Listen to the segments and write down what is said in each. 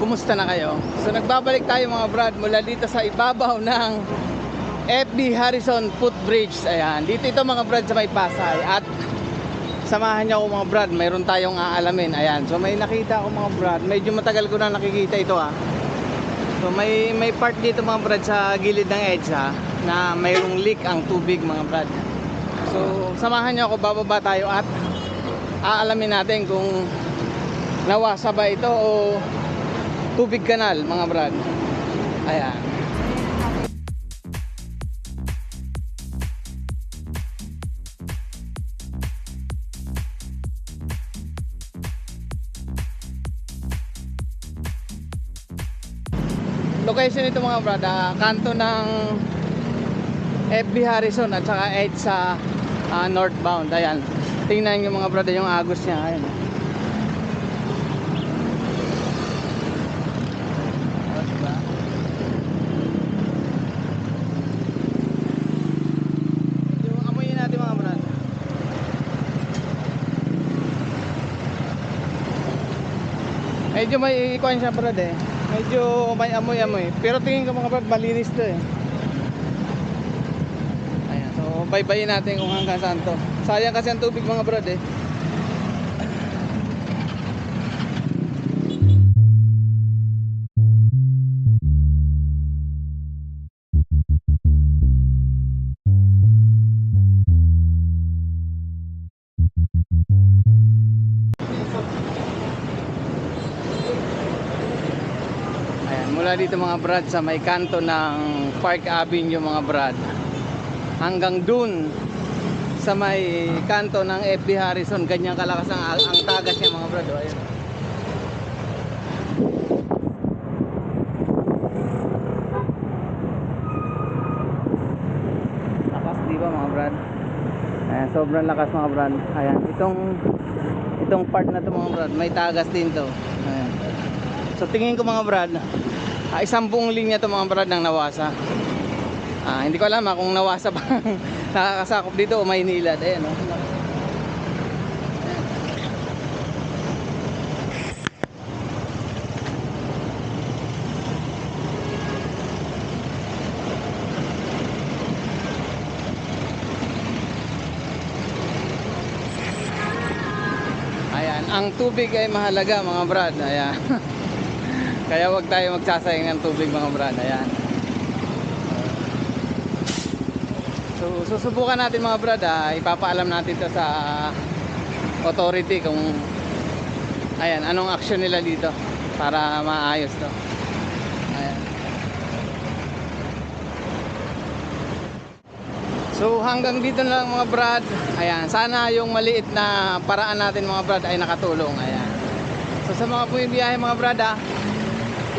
kumusta na kayo? So nagbabalik tayo mga brad mula dito sa ibabaw ng FB Harrison Footbridge. Ayan, dito ito mga brad sa may Pasay at samahan niyo ako mga brad, mayroon tayong aalamin. Ayan, so may nakita ako mga brad, medyo matagal ko na nakikita ito ah. So may may part dito mga brad sa gilid ng EDSA na mayroong leak ang tubig mga brad. So samahan niyo ako bababa tayo at aalamin natin kung nawasa ba ito o tubig kanal mga brad. Ayan. Location ito mga brad, ah, kanto ng FB Harrison at saka EDSA ah, northbound. Ayan. Tingnan nyo mga brad yung agos niya. Ayan. Oh, diba? Medyo amuyin natin mga brad. Medyo may ikuan siya brad eh. Medyo may amoy-amoy. Pero tingin ko mga brad, malinis to eh. Ayan, so baybayin natin kung hanggang saan to. Sayang kasi ang tubig mga brad eh. Mula dito mga brad sa may kanto ng Park Avenue mga brad. Hanggang dun sa may kanto ng FB Harrison, ganyang kalakas ang, ang tagas niya mga brad. O, ayan. Lakas di ba mga brad? Ayan, sobrang lakas mga brad. Ayan, itong itong part na to mga brad, may tagas din to. Ayan. So tingin ko mga brad, ah, isang buong linya to mga brad ng nawasa. Ah, hindi ko alam ah, kung nawasa pa nakakasakop dito o Maynila. Ayan, oh. Ayan, ang tubig ay mahalaga mga brad. Ayan. Kaya wag tayo magsasayang ng tubig mga brad. Ayan. So susubukan natin mga brad ah, ipapaalam natin to sa authority kung ayan, anong action nila dito para maayos to. Ayan. So hanggang dito na lang mga brad. Ayan, sana yung maliit na paraan natin mga brad ay nakatulong. Ayan. So sa mga bumibiyahe mga brad ah,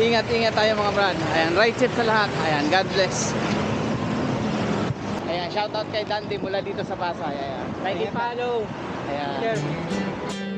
ingat-ingat tayo mga brad. Ayan, right safe sa lahat. Ayan, God bless. Ayan, shoutout kay Dandy mula dito sa Pasay. Ayan. Like and follow. Ayan. Share.